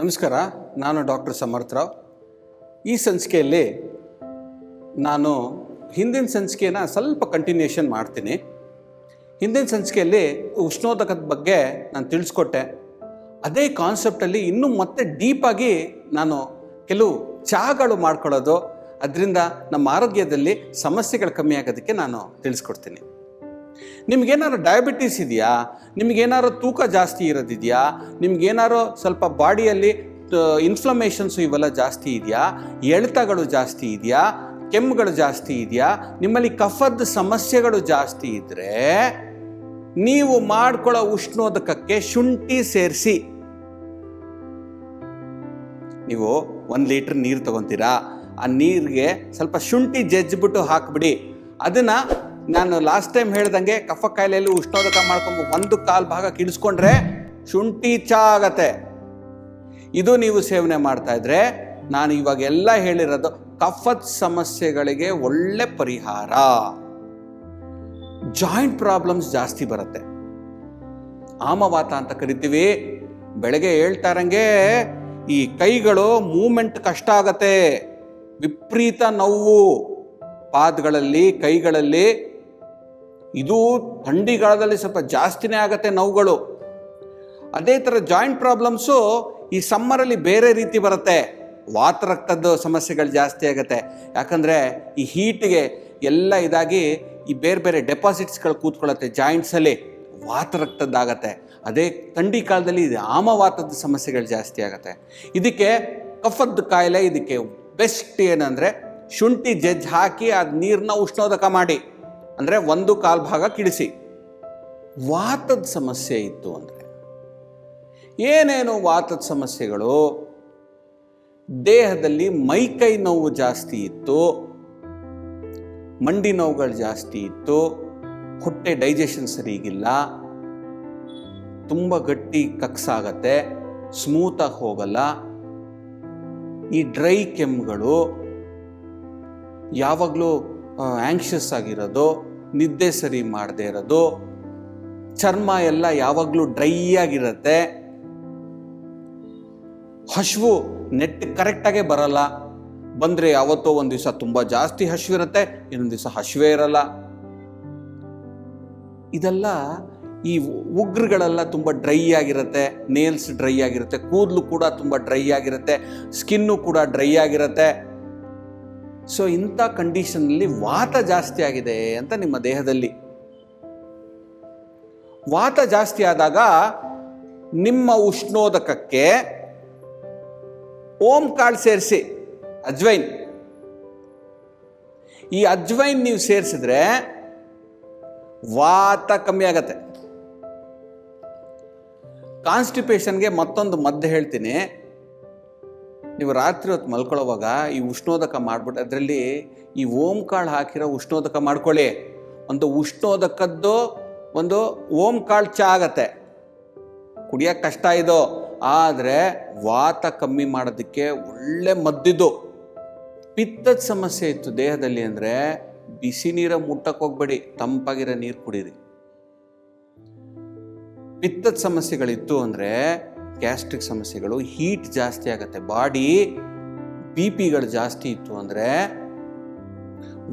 ನಮಸ್ಕಾರ, ನಾನು ಡಾಕ್ಟರ್ ಸಮರ್ಥರಾವ್ ಈ ಸಂಚಿಕೆಯಲ್ಲಿ ನಾನು ಹಿಂದಿನ ಸಂಚಿಕೆನ ಸ್ವಲ್ಪ ಕಂಟಿನ್ಯೂಷನ್ ಮಾಡ್ತೀನಿ. ಹಿಂದಿನ ಸಂಚಿಕೆಯಲ್ಲಿ ಉಷ್ಣೋದಕದ ಬಗ್ಗೆ ನಾನು ತಿಳಿಸ್ಕೊಟ್ಟೆ. ಅದೇ ಕಾನ್ಸೆಪ್ಟಲ್ಲಿ ಇನ್ನೂ ಮತ್ತೆ ಡೀಪಾಗಿ ನಾನು ಕೆಲವು ಚಹಾಗಳು ಮಾಡ್ಕೊಳ್ಳೋದು, ಅದರಿಂದ ನಮ್ಮ ಆರೋಗ್ಯದಲ್ಲಿ ಸಮಸ್ಯೆಗಳು ಕಮ್ಮಿ ಆಗೋದಕ್ಕೆ ನಾನು ತಿಳಿಸ್ಕೊಡ್ತೀನಿ. ನಿಮ್ಗೇನಾದ್ರು ಡಯಾಬಿಟೀಸ್ ಇದೆಯಾ? ನಿಮ್ಗೇನಾದ್ರು ತೂಕ ಜಾಸ್ತಿ ಇರೋದಿದೆಯಾ? ನಿಮ್ಗೇನಾದ್ರು ಸ್ವಲ್ಪ ಬಾಡಿಯಲ್ಲಿ ಇನ್ಫ್ಲಮೇಷನ್ಸು ಇವೆಲ್ಲ ಜಾಸ್ತಿ ಇದೆಯಾ? ಎಳೆತಗಳು ಜಾಸ್ತಿ ಇದೆಯಾ? ಕೆಮ್ಮುಗಳು ಜಾಸ್ತಿ ಇದೆಯಾ? ನಿಮ್ಮಲ್ಲಿ ಕಫದ ಸಮಸ್ಯೆಗಳು ಜಾಸ್ತಿ ಇದ್ದರೆ ನೀವು ಮಾಡ್ಕೊಳ್ಳೋ ಉಷ್ಣೋದಕಕ್ಕೆ ಶುಂಠಿ ಸೇರಿಸಿ. ನೀವು ಒಂದು ಲೀಟ್ರ್ ನೀರು ತಗೊತೀರಾ? ಆ ನೀರಿಗೆ ಸ್ವಲ್ಪ ಶುಂಠಿ ಜಜ್ಜಿಬಿಟ್ಟು ಹಾಕ್ಬಿಡಿ. ಅದನ್ನು ನಾನು ಲಾಸ್ಟ್ ಟೈಮ್ ಹೇಳ್ದಂಗೆ ಕಫ ಕಾಯಿಲೆಯಲ್ಲಿ ಉಷ್ಣೋದಕ ಮಾಡ್ಕೊಂಡು ಒಂದು ಕಾಲು ಭಾಗ ಕಿಡಿಸ್ಕೊಂಡ್ರೆ ಶುಂಠಿ ಚಾ ಆಗತ್ತೆ ಇದು ನೀವು ಸೇವನೆ ಮಾಡ್ತಾ ಇದ್ರೆ ನಾನು ಇವಾಗ ಎಲ್ಲ ಹೇಳಿರೋದು ಕಫದ ಸಮಸ್ಯೆಗಳಿಗೆ ಒಳ್ಳೆ ಪರಿಹಾರ. ಜಾಯಿಂಟ್ ಪ್ರಾಬ್ಲಮ್ಸ್ ಜಾಸ್ತಿ ಬರುತ್ತೆ. ಆಮವಾತ ಅಂತ ಕರಿತೀವಿ. ಬೆಳಗ್ಗೆ ಹೇಳ್ತಾರಂಗೆ ಈ ಕೈಗಳು ಮೂಮೆಂಟ್ ಕಷ್ಟ ಆಗತ್ತೆ. ವಿಪರೀತ ನೋವು. ಪಾದಗಳಲ್ಲಿ, ಕೈಗಳಲ್ಲಿ ಇದು ಥಂಡಿಗಾಲದಲ್ಲಿ ಸ್ವಲ್ಪ ಜಾಸ್ತಿನೇ ಆಗತ್ತೆ ನೋವುಗಳು. ಅದೇ ಥರ ಜಾಯಿಂಟ್ ಪ್ರಾಬ್ಲಮ್ಸು ಈ ಸಮ್ಮರಲ್ಲಿ ಬೇರೆ ರೀತಿ ಬರುತ್ತೆ. ವಾತರಕ್ತದ ಸಮಸ್ಯೆಗಳು ಜಾಸ್ತಿ ಆಗುತ್ತೆ. ಯಾಕಂದರೆ ಈ ಹೀಟಿಗೆ ಎಲ್ಲ ಇದಾಗಿ ಈ ಬೇರೆ ಬೇರೆ ಡೆಪಾಸಿಟ್ಸ್ಗಳು ಕೂತ್ಕೊಳ್ಳುತ್ತೆ ಜಾಯಿಂಟ್ಸಲ್ಲಿ ವಾತರಕ್ತದ್ದಾಗತ್ತೆ ಅದೇ ಥಂಡಿ ಕಾಲದಲ್ಲಿ ಇದು ಆಮವಾತದ ಸಮಸ್ಯೆಗಳು ಜಾಸ್ತಿ ಆಗುತ್ತೆ. ಇದಕ್ಕೆ ಕಫದ ಕಾಯಿಲೆ ಇದಕ್ಕೆ ಬೆಸ್ಟ್ ಏನಂದರೆ ಶುಂಠಿ ಜಜ್ಜ್ ಹಾಕಿ ಅದು ನೀರನ್ನ ಉಷ್ಣೋದಕ ಮಾಡಿ. ಅಂದರೆ ಒಂದು ಕಾಲು ಭಾಗ ಕಿಡಿಸಿ. ವಾತದ ಸಮಸ್ಯೆ ಇತ್ತು ಅಂದರೆ. ಏನೇನು ವಾತದ ಸಮಸ್ಯೆಗಳು? ದೇಹದಲ್ಲಿ ಮೈಕೈ ನೋವು ಜಾಸ್ತಿ ಇತ್ತು. ಮಂಡಿ ನೋವುಗಳು ಜಾಸ್ತಿ ಇತ್ತು. ಹೊಟ್ಟೆ ಡೈಜೆಷನ್ ಸರಿಗಿಲ್ಲ ತುಂಬ ಗಟ್ಟಿ ಕಕ್ಸಾಗತ್ತೆ. ಸ್ಮೂತಾಗಿ ಹೋಗಲ್ಲ. ಈ ಡ್ರೈ ಕೆಮ್ಗಳು ಯಾವಾಗಲೂ ಆ್ಯಂಕ್ಷಸ್ ಆಗಿರೋದು. ನಿದ್ದೆ ಸರಿ ಮಾಡದೇ ಇರೋದು. ಚರ್ಮ ಎಲ್ಲ ಯಾವಾಗಲೂ ಡ್ರೈ ಆಗಿರುತ್ತೆ. ಹಶುವು ನೆಟ್ ಕರೆಕ್ಟಾಗೇ ಬರಲ್ಲ. ಬಂದರೆ ಯಾವತ್ತೋ ಒಂದು ದಿವಸ ತುಂಬ ಜಾಸ್ತಿ ಹಶ್ವಿರುತ್ತೆ ಇನ್ನೊಂದು ದಿವಸ ಹಶುವೇ ಇರಲ್ಲ. ಇದೆಲ್ಲ ಈ ಉಗ್ರಗಳೆಲ್ಲ ತುಂಬ ಡ್ರೈ ಆಗಿರುತ್ತೆ. ನೇಲ್ಸ್ ಡ್ರೈ ಆಗಿರುತ್ತೆ, ಕೂದಲು ಕೂಡ ತುಂಬ ಡ್ರೈ ಆಗಿರುತ್ತೆ, ಸ್ಕಿನ್ನು ಕೂಡ ಡ್ರೈ ಆಗಿರುತ್ತೆ. ಸೊ ಇಂಥ ಕಂಡೀಷನ್ನಲ್ಲಿ ವಾತ ಜಾಸ್ತಿ ಆಗಿದೆ ಅಂತ ನಿಮ್ಮ ದೇಹದಲ್ಲಿ. ವಾತ ಜಾಸ್ತಿ ಆದಾಗ ನಿಮ್ಮ ಉಷ್ಣೋದಕಕ್ಕೆ ಓಂ ಕಾಳು ಸೇರಿಸಿ, ಅಜ್ವೈನ್. ಈ ಅಜ್ವೈನ್ ನೀವು ಸೇರಿಸಿದ್ರೆ ವಾತ ಕಮ್ಮಿ ಆಗತ್ತೆ. ಕಾನ್ಸ್ಟಿಪೇಷನ್ಗೆ ಮತ್ತೊಂದು ಮದ್ದು ಹೇಳ್ತೀನಿ. ನೀವು ರಾತ್ರಿ ಹೊತ್ತು ಮಲ್ಕೊಳ್ಳೋವಾಗ ಈ ಉಷ್ಣೋದಕ ಮಾಡಿಬಿಟ್ಟು ಅದರಲ್ಲಿ ಈ ಓಂ ಕಾಳು ಹಾಕಿರೋ ಉಷ್ಣೋದಕ ಮಾಡ್ಕೊಳ್ಳಿ. ಒಂದು ಉಷ್ಣೋದಕದ್ದು ಒಂದು ಓಂ ಕಾಳು ಚಾ ಆಗತ್ತೆ. ಕುಡಿಯೋಕ್ಕೆ ಕಷ್ಟ ಇದು. ಆದರೆ ವಾತ ಕಮ್ಮಿ ಮಾಡೋದಕ್ಕೆ ಒಳ್ಳೆ ಮದ್ದಿದ್ದು. ಪಿತ್ತದ ಸಮಸ್ಯೆ ಇತ್ತು ದೇಹದಲ್ಲಿ ಅಂದರೆ ಬಿಸಿ ನೀರ ಮುಟ್ಟಕ್ಕೆ ಹೋಗ್ಬೇಡಿ, ತಂಪಾಗಿರೋ ನೀರು ಕುಡೀರಿ. ಪಿತ್ತದ ಸಮಸ್ಯೆಗಳಿತ್ತು ಅಂದರೆ ಗ್ಯಾಸ್ಟ್ರಿಕ್ ಸಮಸ್ಯೆಗಳು ಹೀಟ್ ಜಾಸ್ತಿ ಆಗುತ್ತೆ. ಬಾಡಿ ಬಿ ಪಿಗಳು ಜಾಸ್ತಿ ಇತ್ತು ಅಂದರೆ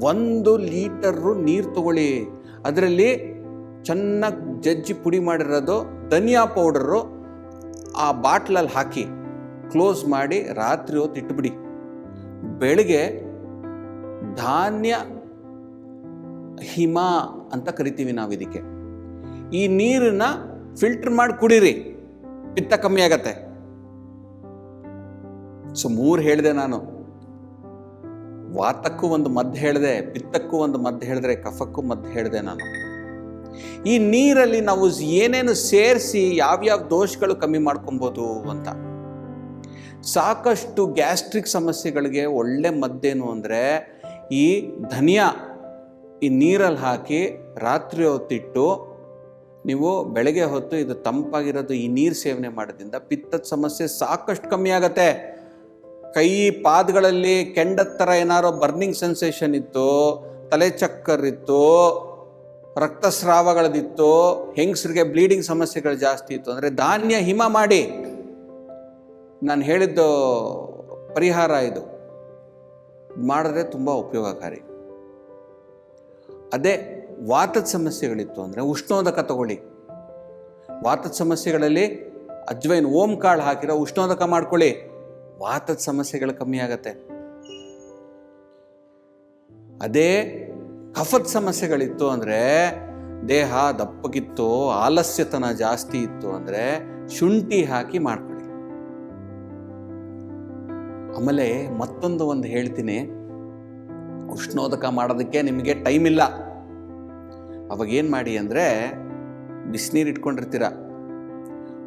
ಒಂದು ಲೀಟರು ನೀರು ತಗೊಳ್ಳಿ. ಅದರಲ್ಲಿ ಚೆನ್ನಾಗಿ ಜಜ್ಜಿ ಪುಡಿ ಮಾಡಿರೋದು, ಧನಿಯಾ ಪೌಡರು ಆ ಬಾಟ್ಲಲ್ಲಿ ಹಾಕಿ ಕ್ಲೋಸ್ ಮಾಡಿ ರಾತ್ರಿ ಹೊತ್ತು ಇಟ್ಬಿಡಿ. ಬೆಳಗ್ಗೆ ಧಾನ್ಯ, ಹಿಮ ಅಂತ ಕರಿತೀವಿ ನಾವು ಇದಕ್ಕೆ ಈ ನೀರನ್ನ ಫಿಲ್ಟರ್ ಮಾಡಿ ಕುಡೀರಿ. ಪಿತ್ತ ಕಮ್ಮಿ ಆಗತ್ತೆ. ಸೊ ಮೂರು ಹೇಳಿದೆ ನಾನು. ವಾತಕ್ಕೂ ಒಂದು ಮದ್ದು ಹೇಳಿದೆ, ಪಿತ್ತಕ್ಕೂ ಒಂದು ಮದ್ದು ಹೇಳಿದ್ರೆ ಕಫಕ್ಕೂ ಮದ್ದು ಹೇಳಿದೆ ನಾನು. ಈ ನೀರಲ್ಲಿ ನಾವು ಏನೇನು ಸೇರಿಸಿ ಯಾವ್ಯಾವ ದೋಷಗಳು ಕಮ್ಮಿ ಮಾಡ್ಕೊಬೋದು ಅಂತ. ಸಾಕಷ್ಟು ಗ್ಯಾಸ್ಟ್ರಿಕ್ ಸಮಸ್ಯೆಗಳಿಗೆ ಒಳ್ಳೆ ಮದ್ದೇನು ಅಂದರೆ, ಈ ಧನಿಯಾ ಈ ನೀರಲ್ಲಿ ಹಾಕಿ ರಾತ್ರಿ ಹೊತ್ತಿಟ್ಟು ನೀವು ಬೆಳಗ್ಗೆ ಹೊತ್ತು ಇದು ತಂಪಾಗಿರೋದು ಈ ನೀರು ಸೇವನೆ ಮಾಡೋದ್ರಿಂದ ಪಿತ್ತದ ಸಮಸ್ಯೆ ಸಾಕಷ್ಟು ಕಮ್ಮಿ ಆಗತ್ತೆ. ಕೈ ಪಾದಗಳಲ್ಲಿ ಕೆಂಡದ ಥರ ಏನಾರೋ ಬರ್ನಿಂಗ್ ಸೆನ್ಸೇಷನ್ ಇತ್ತು, ತಲೆ ಚಕ್ಕರ್ ಇತ್ತು, ರಕ್ತಸ್ರಾವಗಳದಿತ್ತು, ಹೆಂಗಸರಿಗೆ ಬ್ಲೀಡಿಂಗ್ ಸಮಸ್ಯೆಗಳು ಜಾಸ್ತಿ ಇತ್ತು ಅಂದರೆ ಧಾನ್ಯ ಹಿಮ ಮಾಡಿ. ನಾನು ಹೇಳಿದ್ದು ಪರಿಹಾರ ಇದು ಮಾಡಿದ್ರೆ ತುಂಬ ಉಪಯೋಗಕಾರಿ. ಅದೇ ವಾತದ ಸಮಸ್ಯೆಗಳಿತ್ತು ಅಂದರೆ ಉಷ್ಣೋದಕ ತಗೊಳ್ಳಿ. ವಾತದ ಸಮಸ್ಯೆಗಳಲ್ಲಿ ಅಜ್ವೈನ್ ಓಂ ಕಾಳು ಹಾಕಿರೋ ಉಷ್ಣೋದಕ ಮಾಡ್ಕೊಳ್ಳಿ. ವಾತದ ಸಮಸ್ಯೆಗಳು ಕಮ್ಮಿ ಆಗತ್ತೆ. ಅದೇ ಕಫದ ಸಮಸ್ಯೆಗಳಿತ್ತು ಅಂದರೆ ದೇಹ ದಪ್ಪಗಿತ್ತು, ಆಲಸ್ಯತನ ಜಾಸ್ತಿ ಇತ್ತು ಅಂದರೆ ಶುಂಠಿ ಹಾಕಿ ಮಾಡ್ಕೊಳ್ಳಿ. ಆಮೇಲೆ ಮತ್ತೊಂದು ಒಂದು ಹೇಳ್ತೀನಿ. ಉಷ್ಣೋದಕ ಮಾಡೋದಕ್ಕೆ ನಿಮಗೆ ಟೈಮ್ ಇಲ್ಲ. ಅವಾಗ ಏನು ಮಾಡಿ ಅಂದರೆ ಬಿಸಿನೀರು ಇಟ್ಕೊಂಡಿರ್ತೀರ?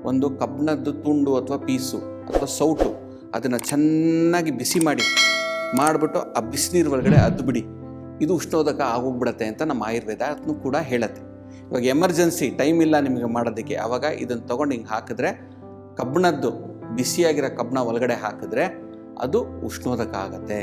ಒಂದು ಕಬ್ಬಿಣದ್ದು ತುಂಡು ಅಥವಾ ಪೀಸು ಅಥವಾ ಸೌಟು ಅದನ್ನು ಚೆನ್ನಾಗಿ ಬಿಸಿ ಮಾಡಿ, ಮಾಡಿಬಿಟ್ಟು ಆ ಬಿಸಿನೀರು ಒಳಗಡೆ ಅದ್ದು ಬಿಡಿ. ಇದು ಉಷ್ಣೋದಕ ಆಗೋಗ್ಬಿಡತ್ತೆ ಅಂತ ನಮ್ಮ ಆಯುರ್ವೇದ ಅದನ್ನು ಕೂಡ ಹೇಳತ್ತೆ. ಇವಾಗ ಎಮರ್ಜೆನ್ಸಿ ಟೈಮ್ ಇಲ್ಲ ನಿಮಗೆ ಮಾಡೋದಕ್ಕೆ ಆವಾಗ ಇದನ್ನು ತೊಗೊಂಡು ಹಿಂಗೆ ಹಾಕಿದ್ರೆ ಕಬ್ಬಿಣದ್ದು ಬಿಸಿಯಾಗಿರೋ ಕಬ್ಬಣ ಒಳಗಡೆ ಹಾಕಿದ್ರೆ ಅದು ಉಷ್ಣೋದಕ ಆಗತ್ತೆ.